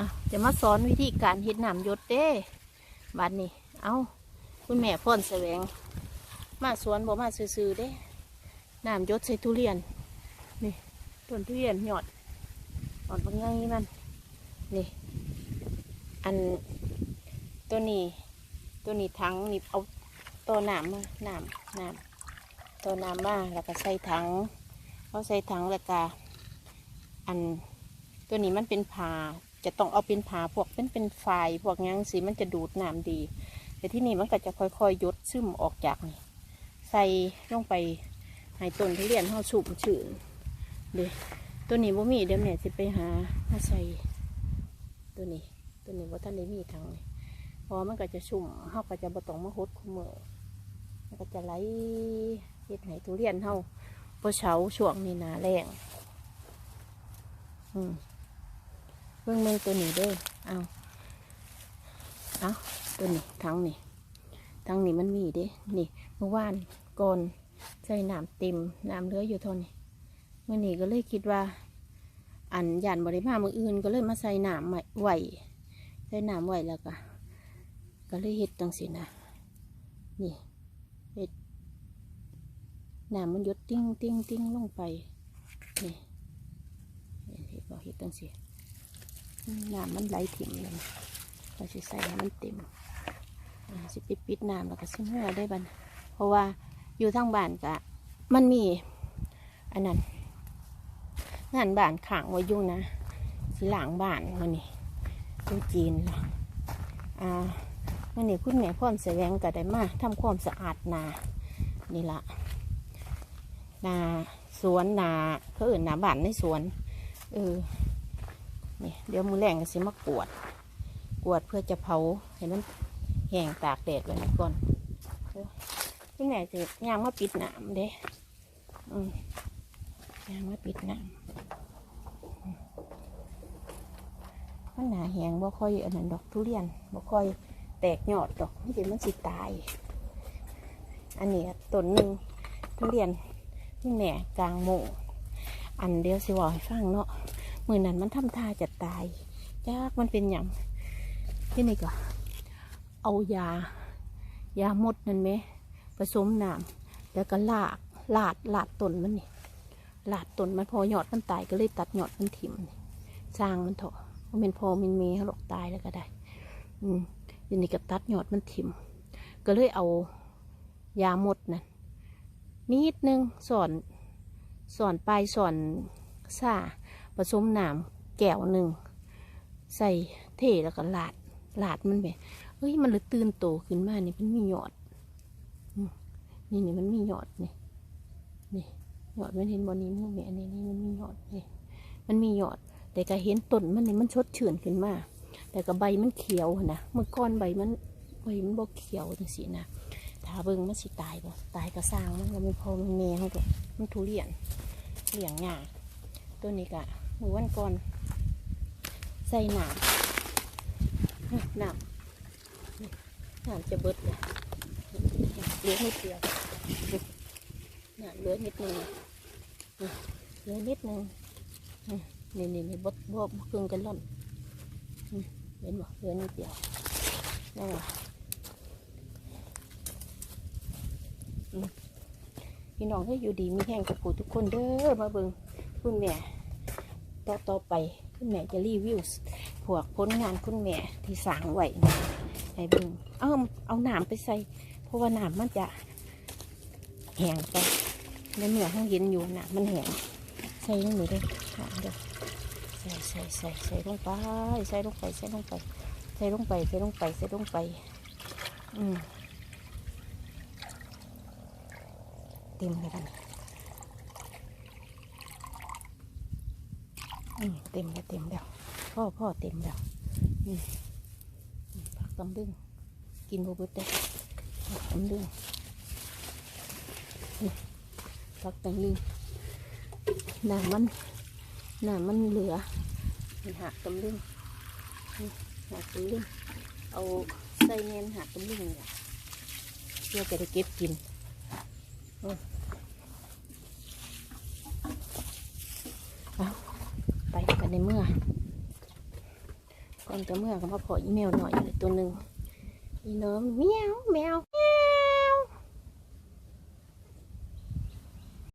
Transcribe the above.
อะจะมาสอนวิธีการเฮ็ดน้ำยศเด้บัดนี้เอาคุณแม่พ่นแสวง มาสวนบ่มาซื้อๆเด้น้ำยศใส่ทุเรียน นี่ต้นทุเรียนหยอดหยอดบางอย่างนี้มัน นี่ อันตัวนี้ ตัวนี้ถังนี่เอาตัวน้ำมาน้ำน้ำตัวน้ำมาแล้วก็ใส่ถังเอาใส่ถังแล้วก็อันตัวนี้มันเป็นผา จะต้องเอาเป็นผาพวกเป็นเป็นไฟพวกยังสีมันจะดูดน้ำดี แต่ที่นี่มันก็จะค่อยๆยดซึมออกจากนี่ใส่ลงไปให้ต้นทุเรียนเฮาสูบชื้นเด้ตัวนี้บ่มีเดี๋ยวแม่สิไปหามาใส่ตัวนี้ ตัวนี้ว่าท่านได้มีทางนี้พราะว่ามันก็จะชุ่มเฮาก็จะบ่ต้องมาหดคุมมือมันก็จะไหลเฮ็ดให้ทุเรียนเฮาบ่เฉาช่วงนี้หนาแรงอืม เบิ่งเบิ่งตัวนี้เด้อเอาเอาตัวนี้ทั้งนี้ทั้งนี้มันมีเด้ นี่เมื่อวานก่อนใส่น้ำเต็มน้ำเหลืออยู่เท่านี้เมื่อนี้ก็เลยคิดว่า อันยานบริมามืออื่นก็เลยมาใส่น้ำไหวใส่น้ำไหวแล้วก็ก็เลยเฮ็ดตังสินะนี่เฮ็ดน้ำมันหยดติ้งติ้งติ้งลงไปนี่เฮ็ดบอกเฮ็ดตังสิ น้ำมันไหลถิ่มเลยเราจะใส่ให้มันเต็มอ่าสิปิดปิดน้ำแล้วก็ซิเมื่อได้บันเพราะว่าอยู่ทางบ้านกะมันมี อันนั้นงานบ้านขังไว้ยู่งนะสิหลังบ้านมันนี่อยู่จีนละอ่ามันนี่คุณแม่พ่อนแสวงก็ได้มาทำความสะอาดนานี่ละนาสวนนาเขาอื่นนาบ้านในสวนเออ นี่เดี๋ยวมือแรงก็สิมากวด กวดเพื่อจะเผาให้มันแห้งตากแดดไว้นี่ก่อนเออคุณแม่จะยางมาปิดน้ำเด้อืมย่างมาปิดน้ำมันหนาแหงบ่ค่อยอันนั้นดอกทุเรียนบ่ค่อยแตกยอดดอกมันสิมันสิตาย อันนี้ต้นหนึ่งทุเรียนนี่แม่กลางโมงอันเดียวสิบอกให้ฟังเนาะ มือนั้นมันทำท่าจะตายจากมันเป็นอย่างที่นี่ก็เอายายาหมดนั่นไหมผสมน้ำแล้วก็ลากลาดลาดต้นมันนี่ลาดต้นมันพอหยอดมันตายก็เลยตัดหยอดมันถิ่มสร้างมันเถอะมันเป็นพอมันเมย์เขาหลอกตายแล้วก็ได้ อืมทีนี้ก็ตัดหยอดมันถิ่มก็เลยเอายาหมดนั่นนิดนึงสอนสอนปลายสอนซ่า สมน้ำแก้วหนึ่งใส่เทแล้วก็ลาดลาดมันแบบเฮ้ยมันเลยตื่นโตขึ้นมานี่มันมีหยอดนี่นี่มันมีหยอดนี่นี่หยอดมันเห็นบอนี้มือแม่นี่นี่มันมีหยอดนี่มันมีหยอด แต่ก็เห็นต้นมันนี่มันชดเฉือนขึ้นมาแต่ก็ใบมันเขียวนะเมื่อก่อนใบมันใบมันบ่เขียวจังสินะถ้าเบิ่งมันสิตายบ่ตายก็สร้างมันก็ไม่พอมันแม่เขาก็มันทุเรียนเลี้ยงยาตัวนี้ก็ หมือวันก่อน ใส่น้ำน้ำน้ำจะเบิดเลยเหลือนิดเดียวหน้ำเหลือนิดหนึงเหลือนิดหนึงนี่นี่นี่บดบดเครื่องกันล่อนเห็นบ่เหลือนิดเดียวนั่นว่ะอืมพี่น้องให้อยู่ดีมีแห้งกับผูทุกคนเด้อมาเบิ่งคุณแม่ ต่อต่อไปคุณแม่จะรีวิวพวกผลงานคุณแม่ที่สร้างไว้นะให้เบิ่งเอาเอาหน้ำไปใส่ เพราะว่าน้ำมันจะแห้งไปในเมื่อห้องเย็นอยู่น้ำมันแห้งใส่ลงหนูเด้อน้ำเด้อใส่ใส่ใส่ใส่ลงไปใส่ลงไปใส่ลงไปใส่ลงไปใส่ลงไปใส่ลงไป อืมเต็มเลยกันอืม เต็มแล้วเต็มแล้วพ่อพ่อเต็มแล้วอืมอืมผักตำลึงกินโบเบิดได้ผักตำลึงอืมผักตำลึงหน้ำมันหน้ำมันเหลือหักตำลึงนี่หักตำลึงเอาใส่เนียนหักตำลึงเนี่ยเพื่อจะได้เก็บกินอืมเอา ไปกันในเมื่อก่อนจะเมื่อก็มาพออีเมลหน่อยอีกตัวหนึ่งอีน้องแมวแมว